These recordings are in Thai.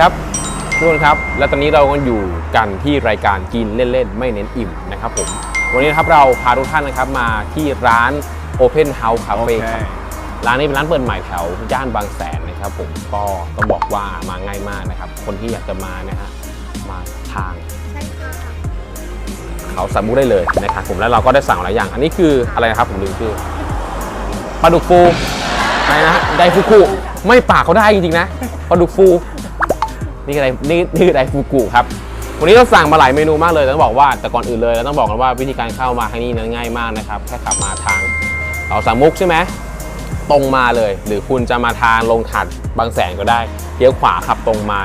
วัสดีครับทุกคนครับ และตอนนี้เราก็อยู่กันที่รายการกินเล่นๆ ไม่เน้นอิ่มนะครับผม วันนี้นะครับเราพาทุกท่านนะครับมาที่ร้าน Open House Cafe ครับร้านนี้เป็นร้านเปิดใหม่แถวย่านบางแสนนะครับผมก็ต้องบอกว่ามาง่ายมากนะครับ คนที่อยากจะมานะฮะมาทางใช่ค่ะเขาสามมุกได้เลยนะครับผมแล้วเราก็ได้สั่งหลายอย่าง อันนี้คืออะไรนะครับผมลืมชื่อปลาดุกฟูอะไรนะไดฟูกุไม่ปากเขาได้จริงๆนะปลาดุกฟู นี่คืออะไรนี่นี่คือไดฟูกุครับวันนี้เราสั่งมาหลายเมนูมากเลยต้องบอกว่าแต่ก่อนอื่นเลยเราต้องบอกกันว่าวิธีการเข้ามาทางนี้นั้นง่ายมากนะครับแค่ขับมาทางเขาสามมุกใช่ไหมตรงมาเลย หรือคุณจะมาทางลงขัดบางแสนก็ได้เลี้ยวขวาขับตรงมา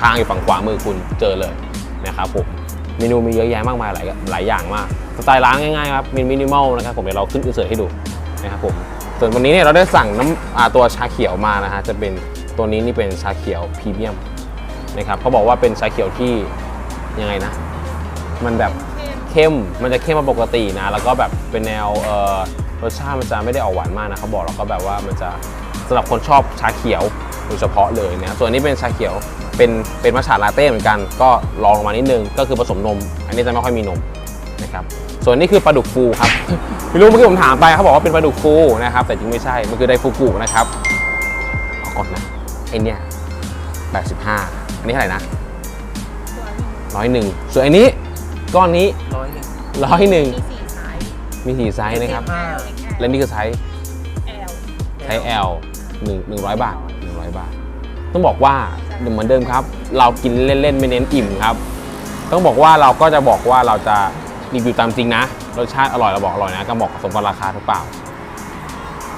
ทางอยู่ฝั่งขวามือคุณเจอเลยนะครับผมเมนูมีเยอะแยะมากมายหลายหลายอย่างมากสไตล์ร้านง่ายๆครับมีมินิมอลนะครับผมเดี๋ยวเราขึ้นอินเสิร์ตให้ดูนะครับผมส่วนวันนี้เนี่ยเราได้สั่งน้ำตัวชาเขียวมานะฮะจะเป็นตัวนี้นี่เป็นชาเขียวพรีเมียม นะครับเขาบอกว่าเป็นชาเขียวที่ยังไงนะ มันแบบเข้มมันจะเข้มกว่าปกตินะ แล้วก็แบบเป็นแนวเออรสชาติมันจะไม่ได้ออกหวานมากนะเขาบอกแล้วก็แบบว่ามันจะสำหรับคนชอบชาเขียวโดยเฉพาะเลยนะส่วนนี้เป็นชาเขียวเป็นเป็นมัชฉะลาเต้เหมือนกัน ก็ลองลงมานิดนึงก็คือผสมนม อันนี้จะไม่ค่อยมีนมนะครับส่วนนี้คือปลาดุกฟูครับไม่รู้เมื่อกี้ผมถามไปเขาบอกว่าเป็นปลาดุกฟูนะครับ แต่จริงไม่ใช่มันคือไดฟูกุนะครับเอาก่อนนะไอเนี้ย85 อันนี้เท่าไหร่นะร้อยหนึ่งส่วนอันนี้ก้อนนี้ร้อยหนึ่งร้อยหนึ่งมีสี่สายมีสี่ไซส์นะครับ ห้า และนี่คือไซส์แอลไซส์ L หนึ่งหนึ่งร้อยบาทหนึ่งร้อยบาท ต้องบอกว่าเหมือนเดิมครับ เรากินเล่นๆ ไม่เน้นอิ่มครับ ต้องบอกว่าเราก็จะบอกว่าเราจะรีวิวตามจริงนะ รสชาติอร่อยเราบอกอร่อยนะก็บอกสมกับราคาหรือเปล่า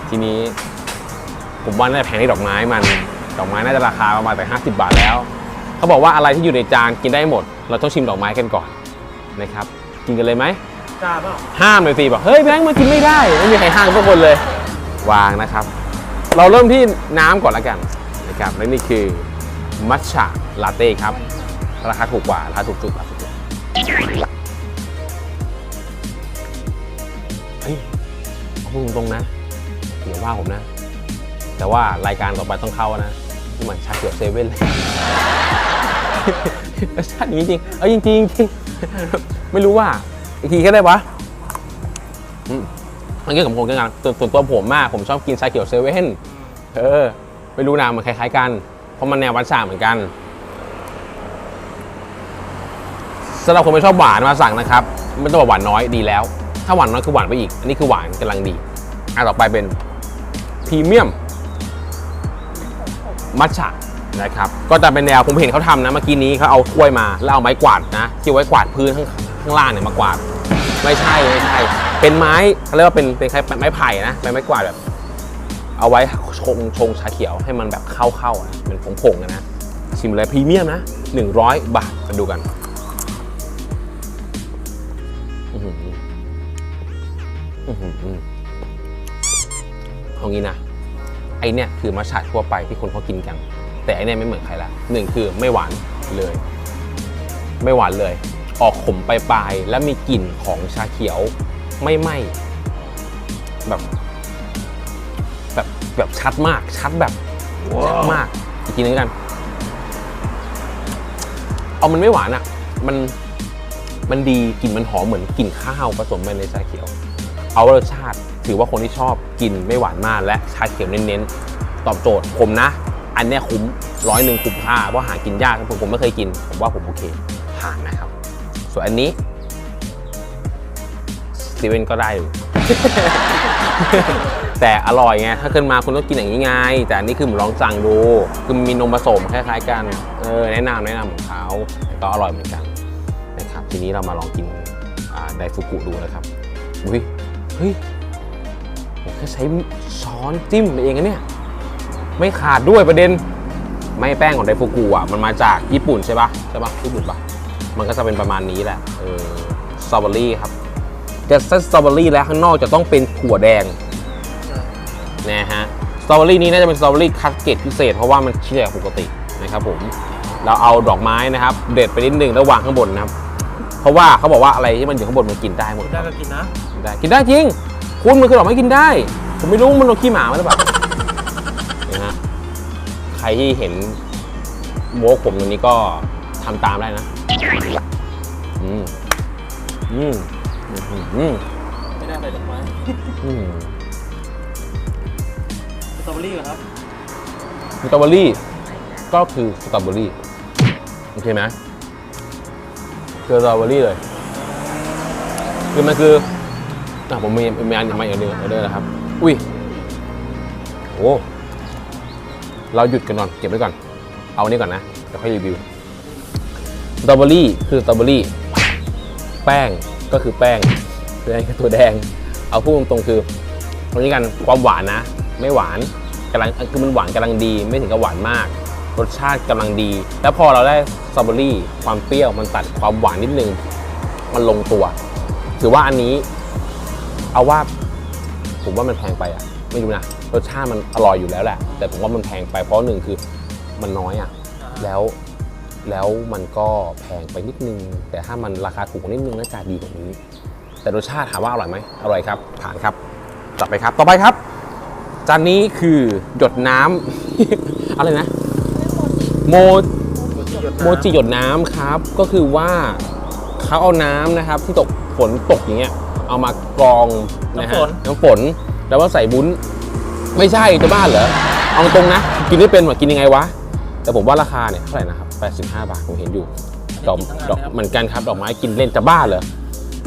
ทีนี้ ผมว่าน่าจะแพงที่ดอกไม้มัน ดอกไม้น่าจะราคาประมาณแต่ 50 บาทแล้ว เขาบอกว่าอะไรที่อยู่ในจานกินได้หมด เราต้องชิมดอกไม้กันก่อนนะครับ กินกันเลยไหมกล้าเปล่าห้ามเลยสิบอกเฮ้ยแบงค์มากินไม่ได้ไม่มีใครห้ามทุกคนเลย วางนะครับ เราเริ่มที่น้ำก่อนละกันนะครับและนี่คือมัทฉะลาเต้ครับ ราคาถูกกว่าราคาถูกสุดราคาถูกสุดเฮ้ยเอาพูดตรงๆนะเดี๋ยวว่าผมนะ แต่ว่ารายการต่อไปต้องเข้านะ ที่มันชาเขียวเซเว่นเลยรสชาตินี้จริงเอาจริงจริงไม่รู้ว่า อีกทีก็ได้วะมันก็กับผมกันงานส่วนส่วนตัวผมมากผมชอบกินชาเขียวเซเว่นเออ ไม่รู้นะมันคล้ายๆกัน เพราะมันแนววัชชาเหมือนกันสำหรับคนไม่ชอบหวานมาสั่งนะครับ ไม่ต้องบอกหวานน้อยดีแล้ว ถ้าหวานน้อยคือหวานไปอีก อันนี้คือหวานกำลังดีอันต่อไปเป็นพรีเมียม มัทฉะนะครับก็จะเป็นแนวผมเห็นเขาทำนะเมื่อกี้นี้เขาเอาถ้วยมา แล้วเอาไม้กวาดนะที่ไว้กวาดพื้นข้างข้างล่างเนี่ยมากวาด ไม่ใช่ไม่ใช่ เป็นไม้เขาเรียกว่าเป็นเป็นคล้ายไม้ไผ่นะเป็นไม้กวาดแบบ เอาไว้ชงชงชาเขียวให้มันแบบเข้าๆนะเป็นผงๆอะนะชิมเลยพรีเมียมนะ 100 บาทมาดูกันอื้อหืออื้อหือเอางี้นะ ไอเนี่ยคือมัชฉะทั่วไปที่คนเขากินกัน แต่ไอเนี่ยไม่เหมือนใครละหนึ่งคือไม่หวานเลย ไม่หวานเลย ออกขมปลายๆและมีกลิ่นของชาเขียวไม่ไหมแบบแบบแบบชัดมากชัดแบบชัดมากอีกทีนึงกัน เอามันไม่หวานอะ มันมันดีกลิ่นมันหอมเหมือนกลิ่นข้าวผสมไปในชาเขียว เอารสชาติ ถือว่าคนที่ชอบกินไม่หวานมาก และชาเขียวเน้นๆ ตอบโจทย์ผมนะ อันเนี้ยคุ้มร้อยหนึ่งคุ้มค่าเพราะหากินยากผมผมไม่เคยกิน ผมว่าผมโอเคผ่านนะครับ ส่วนอันนี้สตีเวนก็ได้อยู่แต่อร่อยไง ถ้าขึ้นมาคุณต้องกินอย่างนี้ไง แต่อันนี้คือผมลองสั่งดู คือมีนมผสมคล้ายๆกัน เออ แนะนำแนะนำของเขาแต่ก็อร่อยเหมือนกันนะครับ ทีนี้เรามาลองกินอ่าไดฟุกุดูนะครับ อุ้ยเฮ้ยผมแค่ใช้ช้อนจิ้มเองนะเนี่ย ไม่ขาดด้วยประเด็น ไม่แป้งของไดฟูกุอะ มันมาจากญี่ปุ่นใช่ปะใช่ปะญี่ปุ่นปะมันก็จะเป็นประมาณนี้แหละ เออสตรอเบอรี่ครับจะสตรอเบอรี่แล้วข้างนอกจะต้องเป็นถั่วแดงนะฮะสตรอเบอรี่นี้น่าจะเป็นสตรอเบอรี่คัดเกรดพิเศษเพราะว่ามันชิ้นใหญ่กปกตินะครับผมเราเอาดอกไม้นะครับ เด็ดไปนิดนึงแล้ววางข้างบนนะครับ เพราะว่าเขาบอกว่าอะไรที่มันอยู่ข้างบนมันกินได้หมดได้ก็กินนะ นได้กินได้จริง คุณมันคือดอกไม้กินได้ ผมไม่รู้มันโดนขี้หมามาหรือเปล่าเนี่ยฮะใครที่เห็นโวกผมตรงนี้ก็ทำตามได้นะ อืม อืม อืมอืมไม่น่าใส่ดอกไม้อืมสตรอเบอรี่เหรอครับสตรอเบอรี่ก็คือสตรอเบอรี่โอเคไหมคือสตรอเบอรี่เลย คือมันคือ อะผมมีมีอันมาอย่างหนึ่งออเดอร์นะครับ อุ้ยโอ้เราหยุดกันก่อนเก็บไว้ก่อน เอาอันนี้ก่อนนะเดี๋ยวค่อยรีวิวสตรอเบอรี่คือสตรอเบอรี่ แป้งก็คือแป้งแดงคือตัวแดง เอาพูดตรงๆคือตรงนี้กันความหวานนะ ไม่หวานกำลังคือมันหวานกำลังดี ไม่ถึงกับหวานมาก รสชาติกำลังดี แล้วพอเราได้สตรอเบอรี่ ความเปรี้ยวมันตัดความหวานนิดนึง มันลงตัว ถือว่าอันนี้ เอาว่าผมว่ามันแพงไปอะ ไม่รู้นะรสชาติมันอร่อยอยู่แล้วแหละ แต่ผมว่ามันแพงไปเพราะหนึ่งคือมันน้อยอะ แล้วแล้วมันก็แพงไปนิดนึง แต่ถ้ามันราคาถูกกว่านิดนึงน่าจะดีกว่านี้ แต่รสชาติถามว่าอร่อยไหมอร่อยครับผ่านครับต่อไปครับ ต่อไปครับ จานนี้คือหยดน้ำอะไรนะ โมโมจิหยดน้ำครับ ก็คือว่าเขาเอาน้ำนะครับ ที่ตกฝนตกอย่างเงี้ย เอามากรองนะฮะน้ำฝนน้ำฝนแล้วว่าใส่บุ้น ไม่ใช่จะบ้านเหรอเอาตรงนะ กินไม่เป็นว่ากินยังไงวะ แต่ผมว่าราคาเนี่ยเท่าไหร่นะครับ 85 บาทผมเห็นอยู่ดอกดอกเหมือนกันครับดอกไม้กินเล่นจะบ้าเหรอ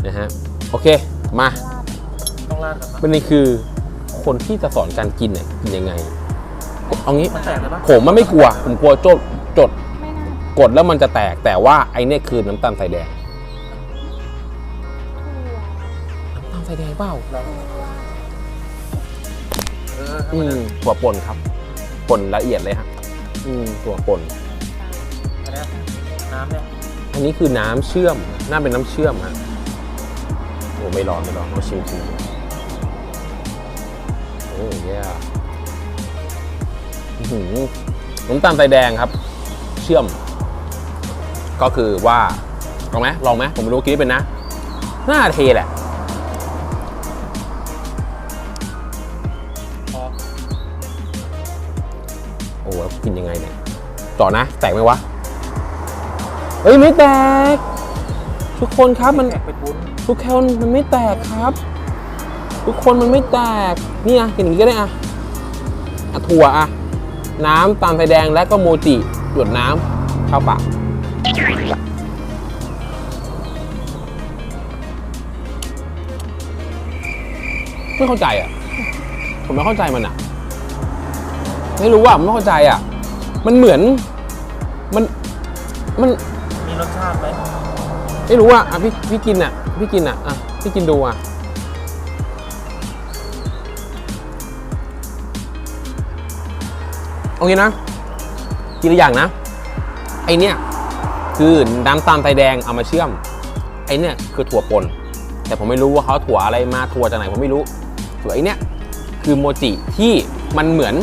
นะฮะโอเคมาต้องราดแบบประเด็นคือคนที่จะสอนการกินเนี่ยกินยังไงเอางี้มันแตกเลยปะผมมันไม่กลัว ผมกลัวจดจดกดแล้วมันจะแตกแต่ว่าไอเนี่ยคือน้ำตาลใส่แดง น้ำตาลใส่แดงเปล่าเอออืมถั่วป่นครับ ป่นละเอียดเลยฮะอืมถั่วป่นอันเนี้ยน้ำเนี่ยอันนี้คือน้ำเชื่อม น่าเป็นน้ำเชื่อมฮะโอ้ไม่ร้อนไม่ร้อนเอาชิมชิมดูโอ้ยอื้อหือน้ำตาลใส่แดงครับ เชื่อม ก็คือว่าลองไหมลองไหมผมไม่รู้กินเป็นนะ น่าเทแหละ โอ้โหกินยังไงเนี่ยต่อนะ แตกไหมวะ เฮ้ย ไม่แตก ทุกคนครับมันแตกเป็นวุ้นทุกคนมันไม่แตกครับ ทุกคนมันไม่แตกนี่อะกินอย่างนี้ก็ได้อะอะถั่วอะ น้ำตาลไฟแดงและก็โมจิหยดน้ำเข้าปากไม่เข้าใจอะ ผมไม่เข้าใจมันอะ ไม่รู้ว่าผมไม่เข้าใจอะ มันเหมือนมันมันมีรสชาติไหมไม่รู้อะอะพี่พี่กินอะ พี่กินอะอะพี่กินดูอะโอเคนะทีละอย่างนะ ไอเนี้ยคือน้ำตาลไทรแดงเอามาเชื่อม ไอเนี้ยคือถั่วป่นแต่ผมไม่รู้ว่าเขาถั่วอะไรมาถั่วจากไหนผมไม่รู้ส่วนไอเนี้ยคือโมจิที่มันเหมือน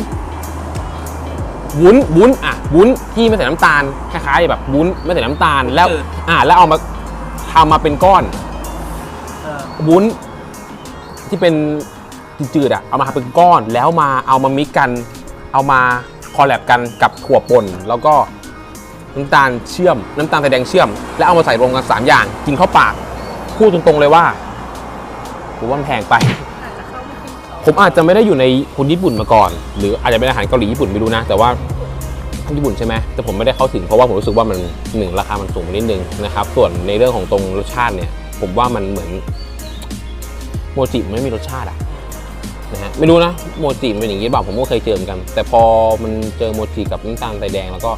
วุ้นวุ้นอะวุ้นที่ไม่ใส่น้ำตาลคล้ายๆแบบวุ้นไม่ใส่น้ำตาลแล้วอ่าแล้วเอามาทำมาเป็นก้อน เออวุ้นที่เป็นจืดๆอะเอามาทำเป็นก้อนแล้วมาเอามามิกกัน เอามาคอลแลบกันกับถั่วป่นแล้วก็น้ำตาลเชื่อม น้ำตาลใส่แดงเชื่อม แล้วเอามาใส่รวมกันสามอย่าง กินเข้าปาก พูดตรงๆเลยว่าผมว่ามันแพงไป ผมอาจจะไม่ได้อยู่ในคนญี่ปุ่นมาก่อน หรืออาจจะเป็นอาหารเกาหลีญี่ปุ่นไม่รู้นะ แต่ว่าญี่ปุ่นใช่ไหมแต่ผมไม่ได้เข้าถึงเพราะว่าผมรู้สึกว่ามันหนึ่งราคามันสูงนิดนึงนะครับ ส่วนในเรื่องของตรงรสชาติเนี่ย ผมว่ามันเหมือนโมจิไม่มีรสชาติอะนะฮะไม่รู้นะโมจิเป็นอย่างนี้หรือเปล่าผมก็เคยเจอเหมือนกัน แต่พอมันเจอโมจิกับน้ำตาลใสแดงแล้วก็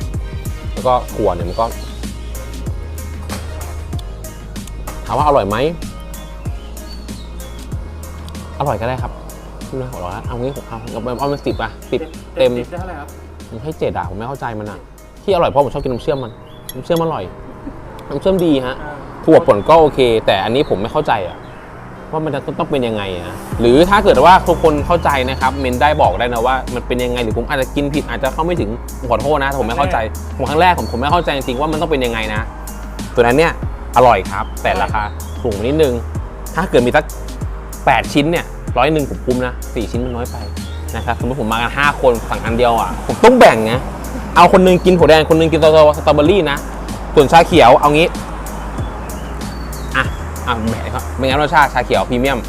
แล้วก็ถั่วเนี่ยมันก็ถามว่าอร่อยไหมอร่อยก็ได้ครับ ไม่รู้นะหัวเราะเอางี้ผมเอาเอาเอาเป็นสิบอะสิบเต็มได้เท่าไหร่ครับผมให้เจ็ดอะผมไม่เข้าใจมันอะที่อร่อยเพราะผมชอบกินน้ำเชื่อมมันน้ำเชื่อมอร่อยน้ำเชื่อมดีฮะถั่วป่นก็โอเค แต่อันนี้ผมไม่เข้าใจอะว่ามันจะต้องเป็นยังไงอะหรือถ้าเกิดว่าทุกคนเข้าใจนะครับ เมนได้บอกได้นะว่ามันเป็นยังไงหรือผมอาจจะกินผิดอาจจะเข้าไม่ถึงผมขอโทษนะผมไม่เข้าใจผมครั้งแรกผมผมไม่เข้าใจจริงๆว่ามันต้องเป็นยังไงนะ ตัวนั้นเนี่ยอร่อยครับ แต่ราคาสูงนิดนึง ถ้าเกิดมีสัก 8 ชิ้นเนี่ย ร้อยหนึ่งผมคุ้มนะสี่ชิ้นมันน้อยไปนะครับสมมติผมมากัน5คนสั่งอันเดียวอะผมต้องแบ่งไงเอาคนหนึงกินถั่วแดงคนหนึงกินสตรอสตรอเบอรี่นะส่วนชาเขียวเอางี้อะอะแหมครับไม่งั้นรสชาติชาเขียวพรีเมียม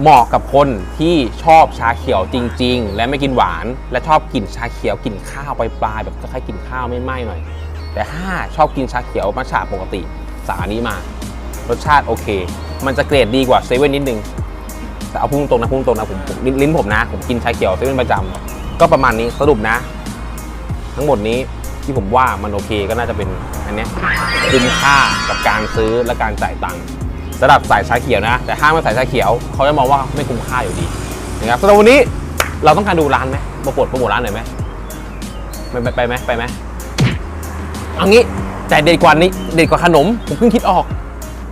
เหมาะกับคนที่ชอบชาเขียวจริง ๆ และไม่กินหวาน และชอบกลิ่นชาเขียวกลิ่นข้าวปลายๆแบบคล้ายๆกินข้าวไม่ไหม้หน่อย แต่ถ้าชอบกินชาเขียวมัทฉะปกติสานี้มารสชาติโอเค มันจะเกรดดีกว่าเซเว่นนิดนึง แต่เอาพุ่งตรงนะพุ่งตรงนะผมผมลิ้นลิ้นผมนะ ผมกินชาเขียวเซเว่นประจำก็ประมาณนี้สรุปนะ ทั้งหมดนี้ที่ผมว่ามันโอเคก็น่าจะเป็นอันเนี้ยคุ้มค่ากับการซื้อและการจ่ายตังค์สำหรับสายชาเขียวนะ แต่ถ้าไม่ใส่ชาเขียวเขาจะมองว่าไม่คุ้มค่าอยู่ดีนะครับสำหรับวันนี้เราต้องการดูร้านไหมโปรโมทโปรโมทร้านหน่อยไหมไปไปไปไหมไปไหมเอางี้แต่เด็ดกว่านี้เด็ดกว่าขนม ผมเพิ่งคิดออก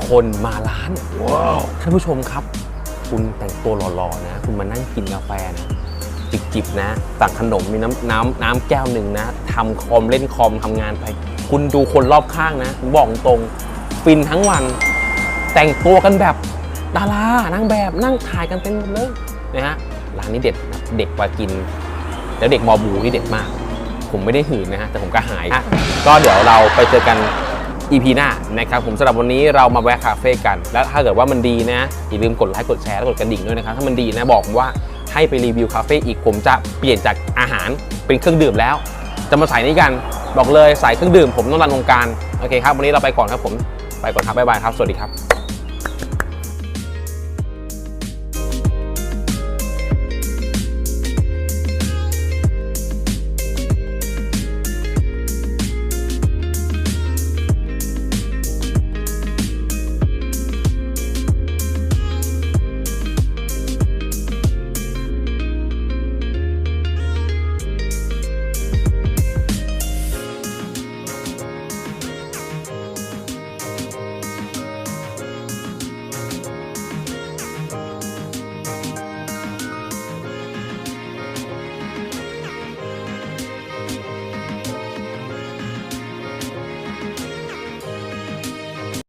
คนมาร้านว้าวท่านผู้ชมครับ คุณแต่งตัวหล่อๆนะ คุณมานั่งกินกาแฟนะจิบๆนะสั่งขนมมีน้ำน้ำน้ำแก้วหนึ่งนะทำคอมเล่นคอมทำงานไป คุณดูคนรอบข้างนะผมบอกตรงฟินทั้งวัน แต่งตัวกันแบบดารานางแบบนั่งถ่ายกันเต็มหมดเลยนะฮะร้านนี้เด็ดเด็กกว่ากิน แล้วเด็กมอบูที่เด็ดมาก ผมไม่ได้หืนนะฮะแต่ผมก็หาย ก็เดี๋ยวเราไปเจอกัน EP หน้านะครับผมสำหรับวันนี้เรามาแวะคาเฟ่กัน แล้วถ้าเกิดว่ามันดีนะอย่าลืมกดไลค์กดแชร์และกดกระดิ่งด้วยนะครับถ้ามันดีนะบอกผมว่าให้ไปรีวิวคาเฟ่อีกผมจะเปลี่ยนจากอาหารเป็นเครื่องดื่มแล้ว จะมาใส่นี้กันบอกเลยใส่เครื่องดื่มผมต้องรันวงการโอเคครับวันนี้เราไปก่อนครับผมไปก่อนครับบ๊ายบายครับสวัสดีครับ